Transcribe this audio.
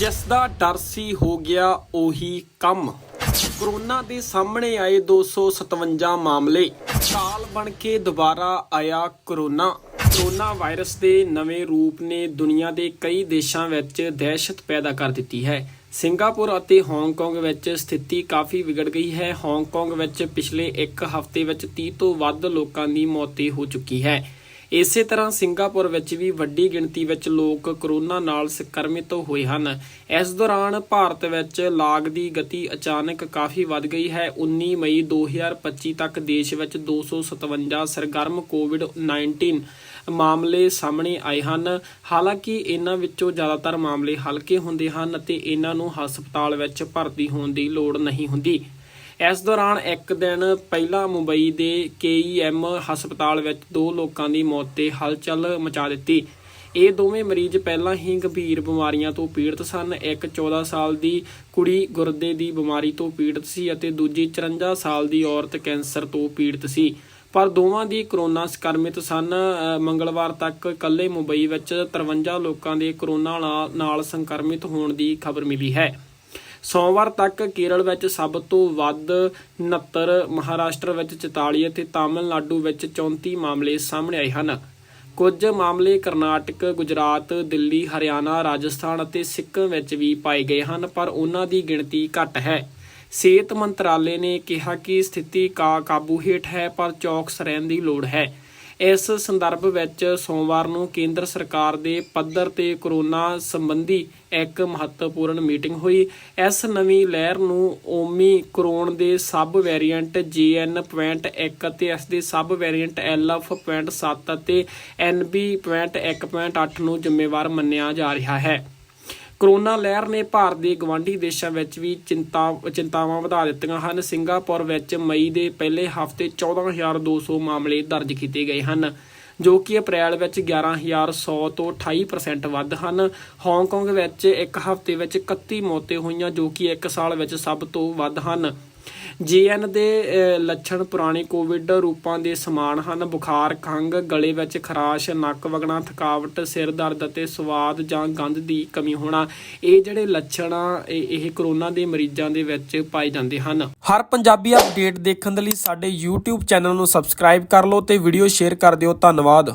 ਜਿਸ ਦਾ ਡਰ ਸੀ ਹੋ ਗਿਆ ਉਹੀ ਕੰਮ। ਕਰੋਨਾ ਦੇ ਸਾਹਮਣੇ ਆਏ 257 ਮਾਮਲੇ। ਸਾਲ ਬਣ ਕੇ ਦੁਬਾਰਾ ਆਇਆ ਕਰੋਨਾ। ਕਰੋਨਾ ਵਾਇਰਸ ਦੇ ਨਵੇਂ ਰੂਪ ਨੇ ਦੁਨੀਆ ਦੇ ਕਈ ਦੇਸ਼ਾਂ ਵਿੱਚ ਦਹਿਸ਼ਤ ਪੈਦਾ ਕਰ ਦਿੱਤੀ ਹੈ। ਸਿੰਗਾਪੁਰ ਅਤੇ ਹਾਂਗਕਾਂਗ ਵਿੱਚ ਸਥਿਤੀ ਕਾਫੀ ਵਿਗੜ ਗਈ ਹੈ। ਹਾਂਗਕਾਂਗ ਵਿੱਚ ਪਿਛਲੇ ਇੱਕ ਹਫ਼ਤੇ ਵਿੱਚ 30 ਤੋਂ ਵੱਧ ਲੋਕਾਂ ਦੀ ਮੌਤ ਹੋ ਚੁੱਕੀ ਹੈ। ਇਸੇ ਤਰ੍ਹਾਂ ਸਿੰਗਾਪੁਰ ਵਿੱਚ ਵੀ ਵੱਡੀ ਗਿਣਤੀ ਵਿੱਚ ਲੋਕ ਕਰੋਨਾ ਨਾਲ ਸੰਕਰਮਿਤ ਹੋਏ ਹਨ। ਇਸ ਦੌਰਾਨ ਭਾਰਤ ਵਿੱਚ ਲਾਗ ਦੀ ਗਤੀ ਅਚਾਨਕ ਕਾਫੀ ਵੱਧ ਗਈ ਹੈ। 19 ਮਈ 2025 ਤੱਕ ਦੇਸ਼ ਵਿੱਚ 257 ਸਰਗਰਮ ਕੋਵਿਡ-19 ਮਾਮਲੇ ਸਾਹਮਣੇ ਆਏ ਹਨ। ਹਾਲਾਂਕਿ ਇਹਨਾਂ ਵਿੱਚੋਂ ਜ਼ਿਆਦਾਤਰ ਮਾਮਲੇ ਹਲਕੇ ਹੁੰਦੇ ਹਨ ਅਤੇ ਇਹਨਾਂ ਨੂੰ ਹਸਪਤਾਲ ਵਿੱਚ ਭਰਤੀ ਹੋਣ ਦੀ ਲੋੜ ਨਹੀਂ ਹੁੰਦੀ। ਇਸ ਦੌਰਾਨ ਇੱਕ ਦਿਨ ਪਹਿਲਾਂ ਮੁੰਬਈ ਦੇ ਕੇਈਐਮ ਹਸਪਤਾਲ ਵਿੱਚ ਦੋ ਲੋਕਾਂ ਦੀ ਮੌਤ ਤੇ ਹਲਚਲ ਮਚਾ ਦਿੱਤੀ। ਇਹ ਦੋਵੇਂ ਮਰੀਜ਼ ਪਹਿਲਾਂ ਹੀ ਗੰਭੀਰ ਬਿਮਾਰੀਆਂ ਤੋਂ ਪੀੜਤ ਸਨ। ਇੱਕ 14 ਸਾਲ ਦੀ ਕੁੜੀ ਗੁਰਦੇ ਦੀ ਬਿਮਾਰੀ ਤੋਂ ਪੀੜਤ ਸੀ ਅਤੇ ਦੂਜੀ 54 ਸਾਲ ਦੀ ਔਰਤ ਕੈਂਸਰ ਤੋਂ ਪੀੜਤ ਸੀ। ਪਰ ਦੋਵਾਂ ਦੀ ਕਰੋਨਾ ਸੰਕਰਮਿਤ ਸਨ। ਮੰਗਲਵਾਰ ਤੱਕ ਇਕੱਲੇ ਮੁੰਬਈ ਵਿੱਚ 53 ਲੋਕਾਂ ਦੇ ਕਰੋਨਾ ਨਾਲ- ਨਾਲ ਸੰਕਰਮਿਤ ਹੋਣ ਦੀ ਖਬਰ ਮਿਲੀ ਹੈ। ਸੋਮਵਾਰ ਤੱਕ ਕੇਰਲ ਵਿੱਚ ਸਭ ਤੋਂ ਵੱਧ 69 ਮਹਾਰਾਸ਼ਟਰ ਵਿੱਚ 44 ਅਤੇ ਤਾਮਿਲਨਾਡੂ ਵਿੱਚ 34 ਮਾਮਲੇ ਸਾਹਮਣੇ ਆਏ ਹਨ। ਕੁਝ ਮਾਮਲੇ ਕਰਨਾਟਕ, ਗੁਜਰਾਤ, ਦਿੱਲੀ, ਹਰਿਆਣਾ, ਰਾਜਸਥਾਨ ਅਤੇ ਸਿੱਕਮ ਵਿੱਚ ਵੀ ਪਾਏ ਗਏ ਹਨ, ਪਰ ਉਹਨਾਂ ਦੀ ਗਿਣਤੀ ਘੱਟ ਹੈ। ਸਿਹਤ ਮੰਤਰਾਲੇ ਨੇ ਕਿਹਾ ਕਿ ਸਥਿਤੀ ਕਾ ਕਾਬੂ ਹੇਠ ਹੈ, ਪਰ ਚੌਕਸ ਰਹਿਣ ਦੀ ਲੋੜ ਹੈ। ਇਸ ਸੰਦਰਭ ਵਿੱਚ ਸੋਮਵਾਰ ਨੂੰ ਕੇਂਦਰ ਸਰਕਾਰ ਦੇ ਪੱਧਰ ਤੇ ਕਰੋਨਾ ਸੰਬੰਧੀ ਇੱਕ ਮਹੱਤਵਪੂਰਨ ਮੀਟਿੰਗ ਹੋਈ। ਇਸ ਨਵੀਂ ਲਹਿਰ ਨੂੰ ਓਮੀਕਰੋਨ ਦੇ ਸਬ ਵੇਰੀਐਂਟ JN.1 ਅਤੇ ਇਸ ਦੇ ਸਬ ਵੇਰੀਐਂਟ LF.7 ਅਤੇ NB.1.8 ਨੂੰ ਜ਼ਿੰਮੇਵਾਰ ਮੰਨਿਆ ਜਾ ਰਿਹਾ ਹੈ। ਕਰੋਨਾ ਲਹਿਰ ਨੇ ਭਾਰਤ ਦੇ ਗਵਾਂਢੀ ਦੇਸ਼ਾਂ ਵਿੱਚ ਵੀ ਚਿੰਤਾ, ਚਿੰਤਾਵਾਂ ਵਧਾ ਦਿੱਤੀਆਂ ਹਨ। ਸਿੰਗਾਪੁਰ ਵਿੱਚ ਮਈ ਦੇ ਪਹਿਲੇ ਹਫ਼ਤੇ 14200 ਮਾਮਲੇ ਦਰਜ ਕੀਤੇ ਗਏ ਹਨ, ਜੋ ਕਿ ਅਪ੍ਰੈਲ ਵਿੱਚ 11100 ਤੋਂ 28% ਵੱਧ ਹਨ। ਹਾਂਗਕਾਂਗ ਵਿੱਚ ਇੱਕ ਹਫ਼ਤੇ ਵਿੱਚ 31 ਮੌਤਾਂ ਹੋਈਆਂ, ਜੋ ਕਿ ਇੱਕ ਸਾਲ ਵਿੱਚ ਸਭ ਤੋਂ ਵੱਧ ਹਨ। ਜੀਐਨ ਦੇ ਲੱਛਣ ਪੁਰਾਣੇ ਕੋਵਿਡ ਰੂਪਾਂ ਦੇ ਸਮਾਨ ਹਨ। ਬੁਖਾਰ, ਖੰਘ, ਗਲੇ ਵਿੱਚ ਖਰਾਸ਼, ਨੱਕ ਵਗਣਾ, ਥਕਾਵਟ, ਸਿਰ ਦਰਦ ਅਤੇ ਸਵਾਦ ਜਾਂ ਗੰਧ ਦੀ ਕਮੀ ਹੋਣਾ, ਇਹ ਜਿਹੜੇ ਲੱਛਣ ਆ, ਇਹ ਇਹ ਕਰੋਨਾ ਦੇ ਮਰੀਜ਼ਾਂ ਦੇ ਵਿੱਚ ਪਾਏ ਜਾਂਦੇ ਹਨ। ਹਰ ਪੰਜਾਬੀ ਅਪਡੇਟ ਦੇਖਣ ਦੇ ਲਈ ਸਾਡੇ YouTube ਚੈਨਲ ਨੂੰ ਸਬਸਕ੍ਰਾਈਬ ਕਰ ਲਓ ਤੇ ਵੀਡੀਓ ਸ਼ੇਅਰ ਕਰ ਦਿਓ। ਧੰਨਵਾਦ।